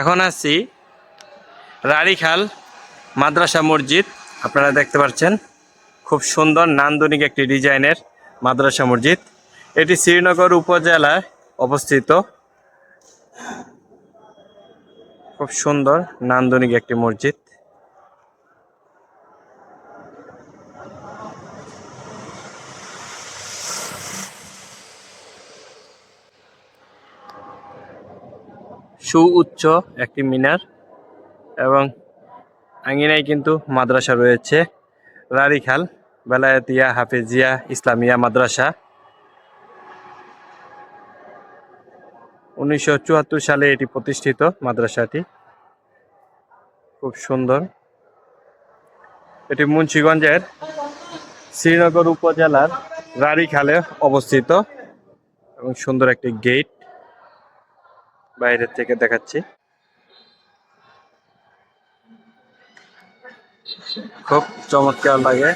এখন আছি রাড়িখাল মাদ্রাসা মসজিদ। আপনারা দেখতে পাচ্ছেন, খুব সুন্দর নান্দনিক একটি ডিজাইনের মাদ্রাসা মসজিদ। এটি শ্রীনগর উপজেলায় অবস্থিত। খুব সুন্দর নান্দনিক একটি মসজিদ। সুউচ্চ একটি মিনার এবং আঙ্গিনায় কিন্তু মাদ্রাসা রয়েছে। রারিখাল, বেলায়েতিয়া, হাফেজিয়া, ইসলামিয়া মাদ্রাসা। উনিশশো চুয়াত্তর সালে এটি প্রতিষ্ঠিত মাদ্রাসাটি। খুব সুন্দর। এটি মুন্সিগঞ্জের শ্রীনগর উপজেলার রারিখালে অবস্থিত এবং সুন্দর একটি গেট। বাইরের থেকে দেখাচ্ছি। খুব চমৎকার লাগে।